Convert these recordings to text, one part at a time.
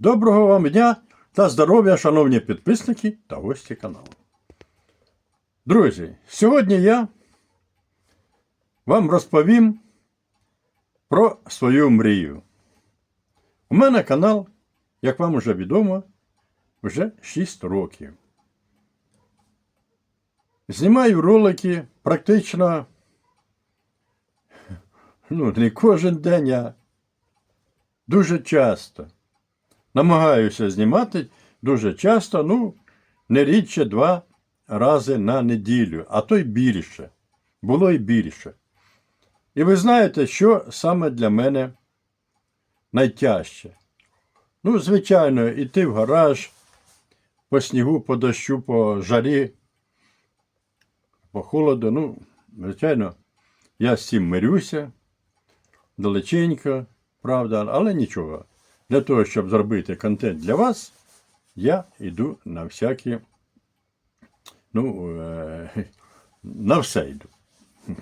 Доброго вам дня та здоров'я, шановні підписники та гості каналу. Друзі, сьогодні я вам розповім про свою мрію. У мене канал, як вам вже відомо, вже 6 років. Знімаю ролики практично ну, не кожен день, а дуже часто. Намагаюся знімати дуже часто, ну, не рідше два рази на неділю, а то й більше. Було й більше. І ви знаєте, що саме для мене найтяжче. Ну, звичайно, йти в гараж по снігу, по дощу, по жарі, по холоду. Ну, звичайно, я з цим мирюся далеченько, правда, але нічого. Для того, щоб зробити контент для вас, я йду на всякі, ну, е, на все йду.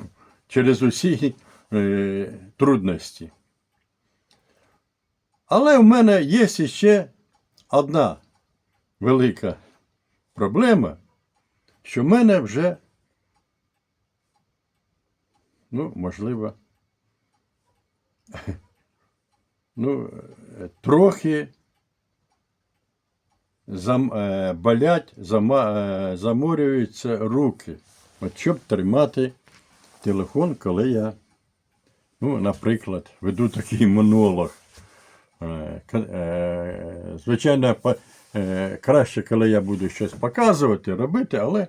Через усі е, трудності. Але в мене є ще одна велика проблема, що в мене вже, ну, можливо, ну, е, трохи зам, е, болять, зама, е, заморюються руки. От щоб тримати телефон, коли я, ну, наприклад, веду такий монолог. Звичайно, краще, коли я буду щось показувати, робити, але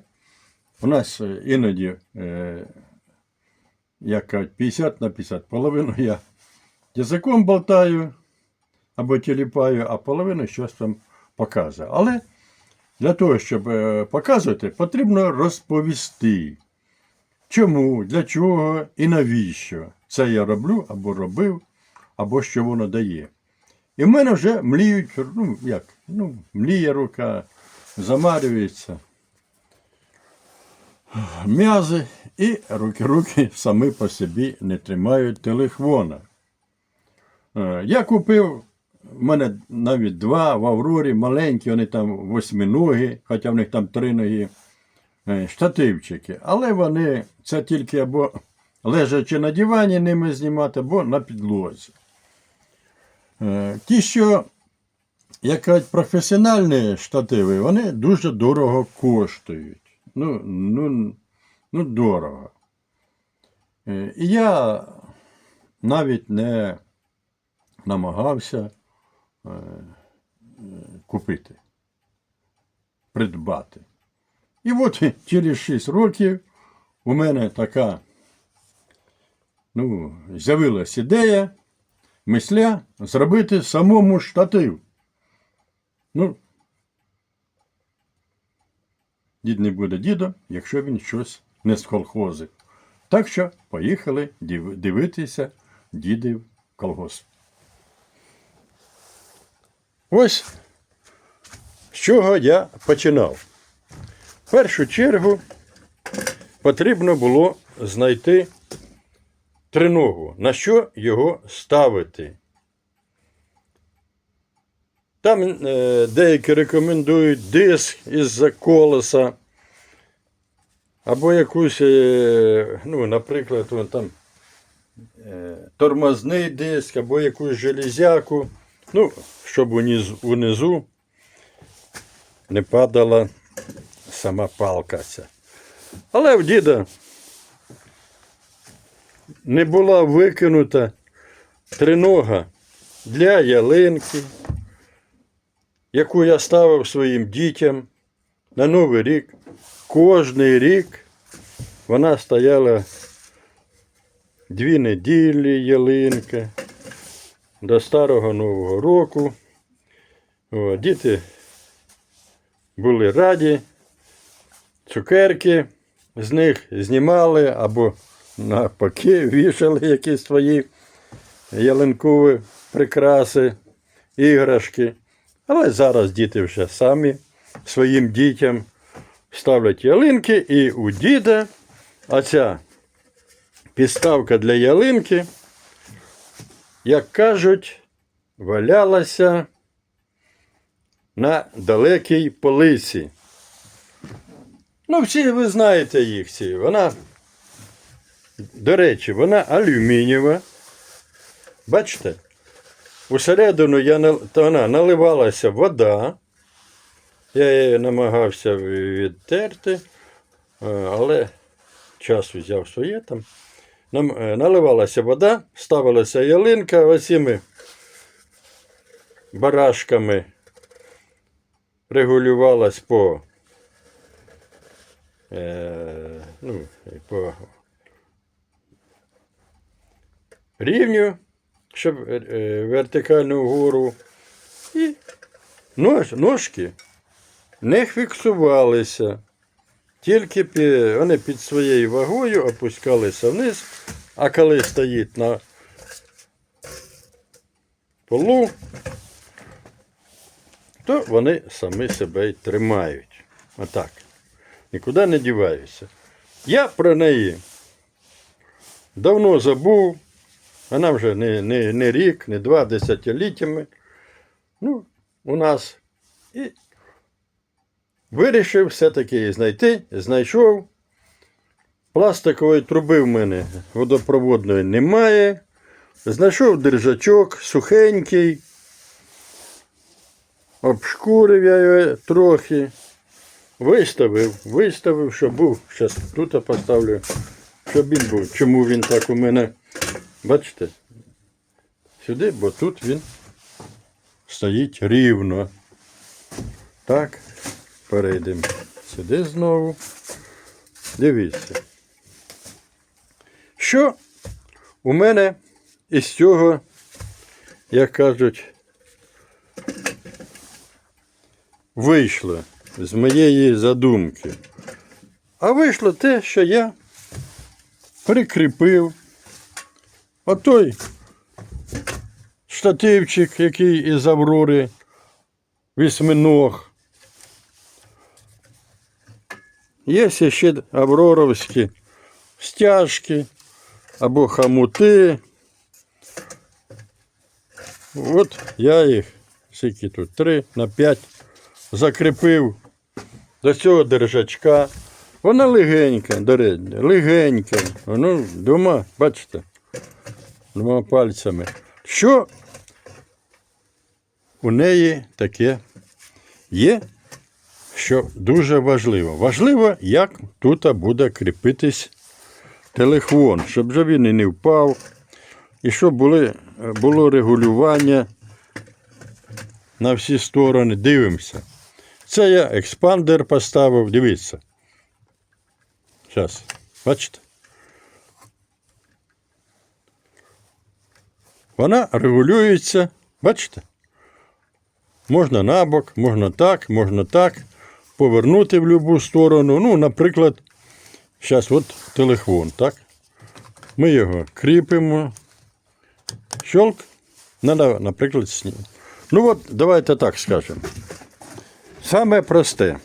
у нас іноді, як кажуть, 50 на 50, половину я язиком болтаю або тіліпаю, а половину щось там показує. Але для того, щоб е, показувати, потрібно розповісти, чому, для чого і навіщо це я роблю або робив, або що воно дає. І в мене вже мліють, ну як, ну, мліє рука, замарюється. М'язи і руки-руки самі по собі не тримають телефона. Е, Я купив, в мене навіть два в Аврорі, маленькі, вони там восьминогі, хоча в них там три ноги, е, штативчики. Але вони це тільки або лежачи на дивані ними знімати, або на підлозі. Е, Ті, що як кажуть, професіональні штативи, вони дуже дорого коштують. Ну, ну, ну дорого. І я навіть не намагався е, е, купити, придбати. І от через 6 років у мене така ну, з'явилась ідея, мисля зробити самому штатив. Ну, дід не буде дідом, якщо він щось не сколхозив. Так що поїхали див- дивитися дідів колгосп. Ось з чого я починав. В першу чергу потрібно було знайти триногу, на що його ставити. Там е, деякі рекомендують диск із колеса, або якусь, е, ну, наприклад, вон там е, тормозний диск, або якусь железяку, ну, щоб унизу, не падала сама палка ця. Але в діда не була викинута тринога для ялинки, яку я ставив своїм дітям на Новий рік. Кожний рік вона стояла дві неділі ялинка до Старого Нового року. О, діти були раді, цукерки з них знімали або навпаки вішали якісь свої ялинкові прикраси, іграшки. Але зараз діти вже самі своїм дітям ставлять ялинки, і у діда оця підставка для ялинки, як кажуть, валялася на далекій полиці. Ну, всі ви знаєте їх всі. Вона, до речі, вона алюмінієва. Бачите? Усередину я, то вона наливалася вода. Я її намагався відтерти, е, але час взяв своє там. Е, наливалася вода, ставилася ялинка оціми барашками регулювалась по, е, ну, по рівню, щоб е, е, вертикально вгору. І нож, ножки не фіксувалися. Тільки вони під своєю вагою опускалися вниз, а коли стоїть на полу, то вони самі себе й тримають. Отак. Нікуди не діваються. Я про неї давно забув. Вона вже не, не, не рік, не два десятиліттями. Ну, у нас. І вирішив все-таки знайти, знайшов. Пластикової труби в мене водопроводної немає. Знайшов держачок сухенький. Обшкурив я його трохи. Виставив, виставив, щоб був. Зараз тут поставлю, щоб він був. Чому він так у мене? Бачите? Сюди, бо тут він стоїть рівно. Так, перейдемо сюди знову. Дивіться. Що у мене із цього, як кажуть, вийшло з моєї задумки. А вийшло те, що я прикріпив отой штативчик, який із Аврори вісьминог. Є ще авроровські стяжки або хамути. От я їх, скільки тут, три на п'ять закріпив до цього держачка. Вона легенька, до речі, легенька. Ну, двома, бачите, двома пальцями. Що у неї таке є, що дуже важливо. Важливо, як тут буде кріпитись телефон, щоб же він і не впав, і щоб були, було регулювання на всі сторони. Дивимося. Це я експандер поставив, дивіться. Зараз, бачите? Вона регулюється, бачите? Можна набок, можна так, можна так. Повернути в будь-яку сторону. Ну, наприклад, зараз от телефон, так? Ми його кріпимо. Щолк. Надо, наприклад, сні. Ну от, давайте так скажемо. Саме просте.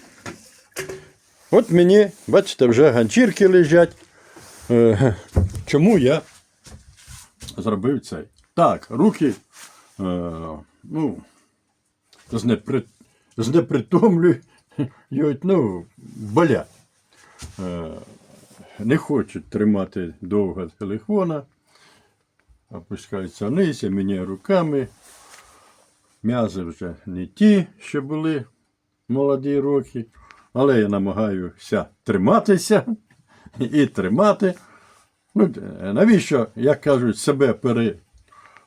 От мені, бачите, вже ганчірки лежать. Е, чому я зробив цей? Так, руки е, ну, знепри... знепритомлюють, ну, болять. Е, не хочуть тримати довго телефона. Опускаються вниз, я міняю руками. М'язи вже не ті, що були молоді роки. Але я намагаюся триматися і тримати. Ну, навіщо, як кажуть, себе пере,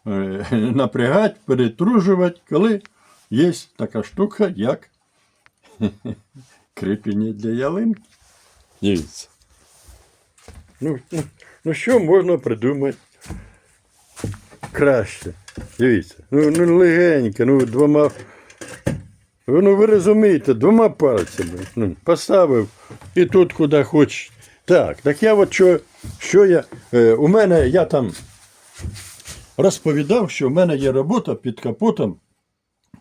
е, перетружувати, коли є така штука, як кріплення для ялинки. Дивіться. Ну, ну, ну що можна придумати краще? Дивіться. Ну, ну легенько, ну двома. Ну ви розумієте, двома пальцями. Ну, поставив і тут куди хочеш. Так, так я от що, що я. Е, у мене я там розповідав, що в мене є робота під капотом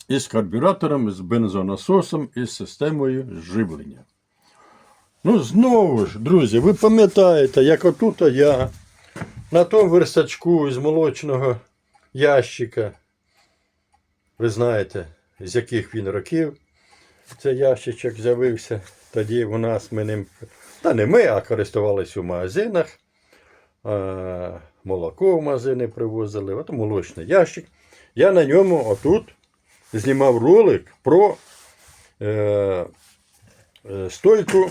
із карбюратором, з бензонасосом і з системою живлення. Ну, знову ж, друзі, ви пам'ятаєте, як отут я на тому верстачку з молочного ящика, ви знаєте, з яких він років, Цей ящичок з'явився. Тоді у нас ми ним. Та не ми, а користувалися у магазинах. Молоко в магазини привозили. От молочний ящик. Я на ньому отут знімав ролик про е, е, стойку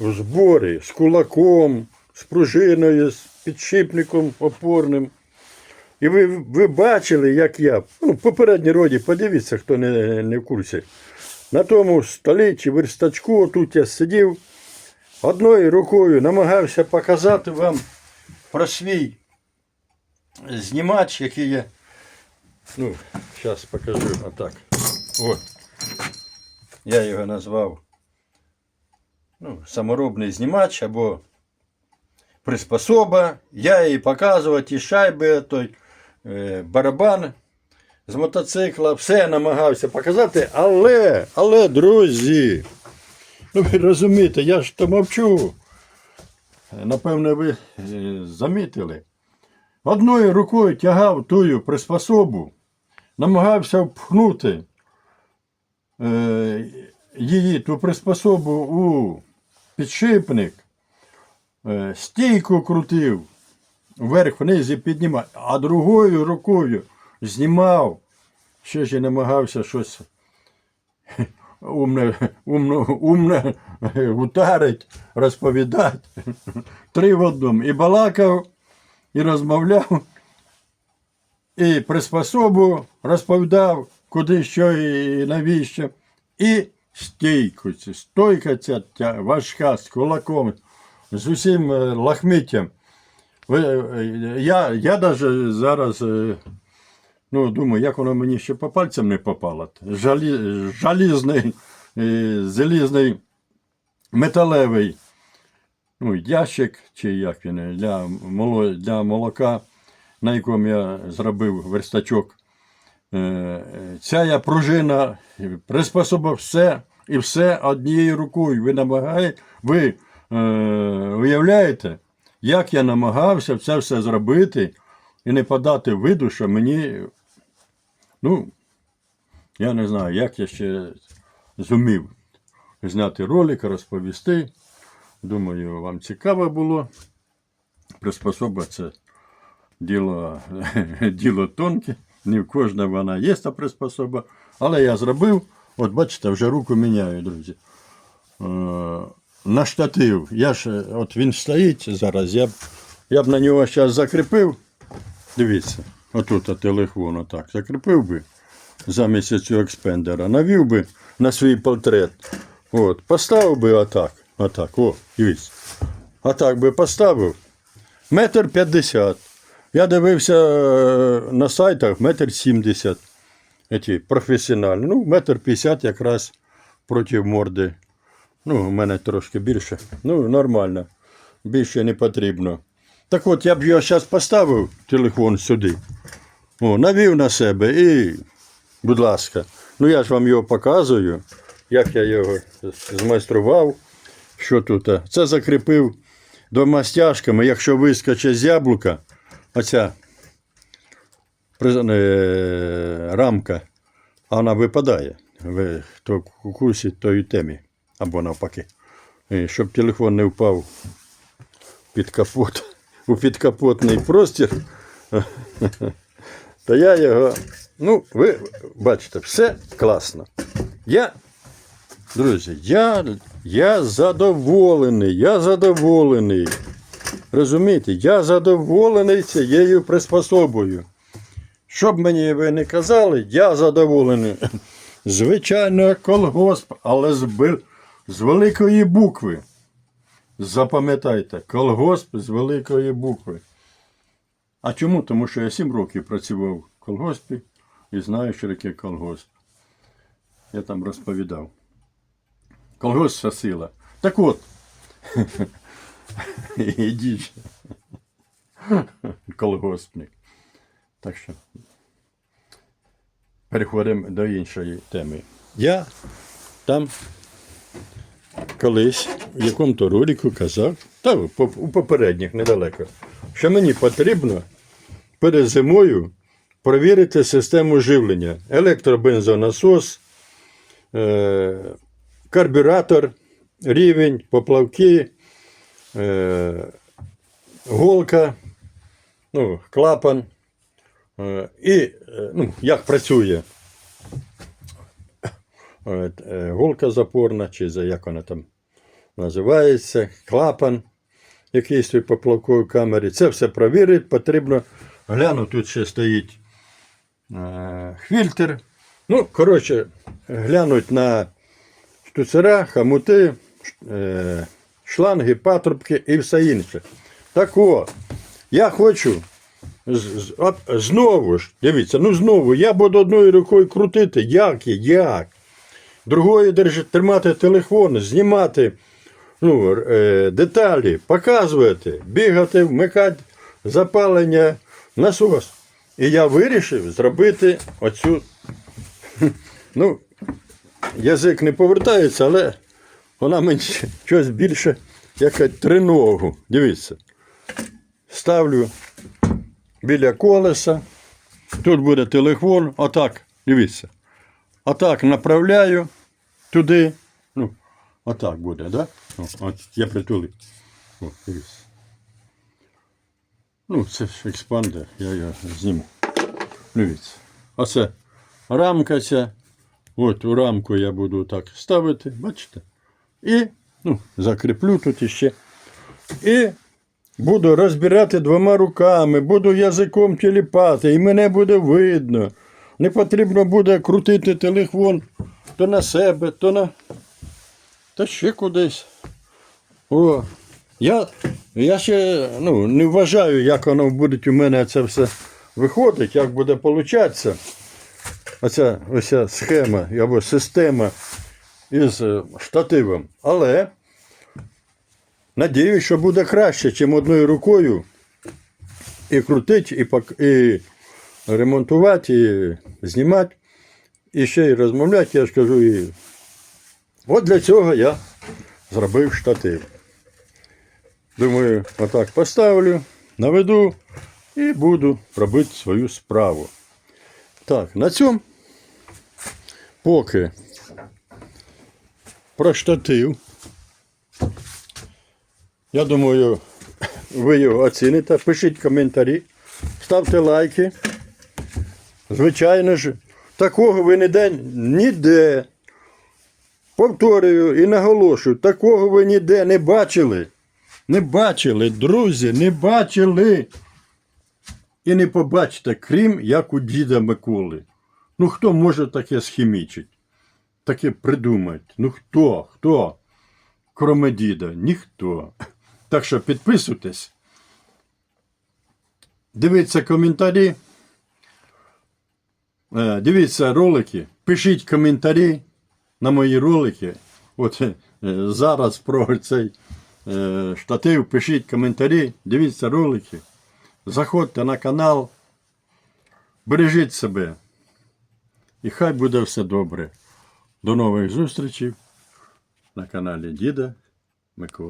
в зборі з кулаком, з пружиною, з підшипником опорним. І ви, ви бачили, як я, ну, в попередній роді, подивіться, хто не, не в курсі. На тому столі чи верстачку тут я сидів, одною рукою намагався показати вам про свій знімач, який я. Ну, зараз покажу отак. От. Я його назвав ну, саморобний знімач або приспособа. Я їй показував ті шайби, той е, барабан з мотоцикла, все намагався показати, але, але, друзі, ну ви розумієте, я ж то мовчу. Напевне, ви е, замітили. Одною рукою тягав тую приспособу, намагався впхнути е, її ту приспособу у підшипник, е, стійку крутив, вверх-вниз і піднімав, а другою рукою знімав, ще ж і намагався щось умне, умно, умне утарить, розповідати. Три в одному. І балакав, і розмовляв, і приспособу розповідав, куди що і навіщо. І стійку, стойка ця важка з кулаком, з усім е, лахмиттям. Е, я, я навіть зараз е, ну, думаю, як воно мені ще по пальцям не попало. Жалі, жалізний, залізний металевий ну, ящик, чи як він, для, для молока, на якому я зробив верстачок. Е, Ця я пружина, приспособа все і все однією рукою. Ви намагаєте, ви е, уявляєте, як я намагався це все зробити і не подати виду, що мені, ну, я не знаю, як я ще зумів зняти ролик, розповісти. Думаю, вам цікаво було. Приспособа діло, діло тонке, не в кожного вона є та приспособа. Але я зробив, от бачите, вже руку міняю, друзі. Е, на штатив. Я ж, от він стоїть зараз, я б, я б на нього зараз закріпив. Дивіться, отут от телефон отак. Закріпив би замість цього експендера, навів би на свій портрет. От, поставив би отак. Отак, о, дивіться. Отак би поставив. Метр п'ятдесят. Я дивився е, на сайтах метр сімдесят. Професіональні. Ну, метр п'ятдесят якраз проти морди. Ну, у мене трошки більше. Ну, нормально. Більше не потрібно. Так от я б його зараз поставив, телефон сюди. О, навів на себе і, будь ласка, ну я ж вам його показую, як я його змайстрував. Що тут? Це закріпив двома стяжками. Якщо вискочить з яблука, оця е, рамка, вона випадає. Ви, хто в курсі, той темі. Або навпаки. І щоб телефон не впав під капот, у підкапотний простір, то я його. Ну, ви бачите, все класно. Я, друзі, я, я задоволений, я задоволений. Розумієте, я задоволений цією приспособою. Що б мені ви не казали, я задоволений. Звичайно, колгосп, але з, з великої букви. Запам'ятайте, колгосп з великої букви. А чому? Тому що я 7 років працював в колгоспі і знаю, що таке колгосп. Я там розповідав. Колгосп це сила. Так от. Ідіть. Колгоспник. Так що переходимо до іншої теми. Я там колись в якому-то ролику казав, та у попередніх недалеко, що мені потрібно перед зимою провірити систему живлення, електробензонасос, е, карбюратор, рівень, поплавки, е, голка, ну, клапан. Е, і е, ну, як працює голка запорна, чи як вона там називається, клапан, який стоїть по поплавковій камері. Це все провірити, потрібно. Гляну, тут ще стоїть фільтр. Ну, коротше, глянуть на штуцера, хамути, шланги, патрубки і все інше. Так от, я хочу знову ж, дивіться, ну знову, я буду одною рукою крутити. Як? Як? Другою держи, тримати телефон, знімати ну, е, деталі, показувати, бігати, вмикати запалення, насос. І я вирішив зробити оцю. Ну, язик не повертається, але вона мені щось більше, як триногу. Дивіться. Ставлю біля колеса. Тут буде телефон. Отак, дивіться. Отак направляю туди. Ну, отак буде, да? От я притулив. О, дивіться. Ну, це ж експандер, я його зніму. Дивіться. Оце рамка ця. От у рамку я буду так ставити, бачите? І ну, закріплю тут іще. І буду розбирати двома руками, буду язиком тіліпати, і мене буде видно. Не потрібно буде крутити телефон то на себе, то на. Та ще кудись. О, я, я ще ну, не вважаю, як воно буде у мене це все виходить, як буде получатися. Оця, оця схема або система із е, штативом. Але надіюсь, що буде краще, ніж одною рукою і крутити, і, пок- і ремонтувати, і знімати, і ще й розмовляти, я ж кажу. І... От для цього я зробив штатив. Думаю, отак поставлю, наведу і буду робити свою справу. Так, на цьому поки про штатив. Я думаю, ви його оціните. Пишіть коментарі, ставте лайки. Звичайно ж, такого ви ніде, ніде. Повторюю і наголошую, такого ви ніде не бачили. Не бачили, друзі, не бачили. І не побачите, крім як у діда Миколи. Ну хто може таке схімічити? Таке придумати? Ну хто? Хто? Кроме діда, ніхто. Так що підписуйтесь. Дивіться коментарі. Е, Дивіться ролики, пишіть коментарі на мої ролики. От е, зараз про цей е, штатив пишіть коментарі, дивіться ролики. Заходьте на канал, бережіть себе. І хай буде все добре. До нових зустрічей на каналі Діда Миколи.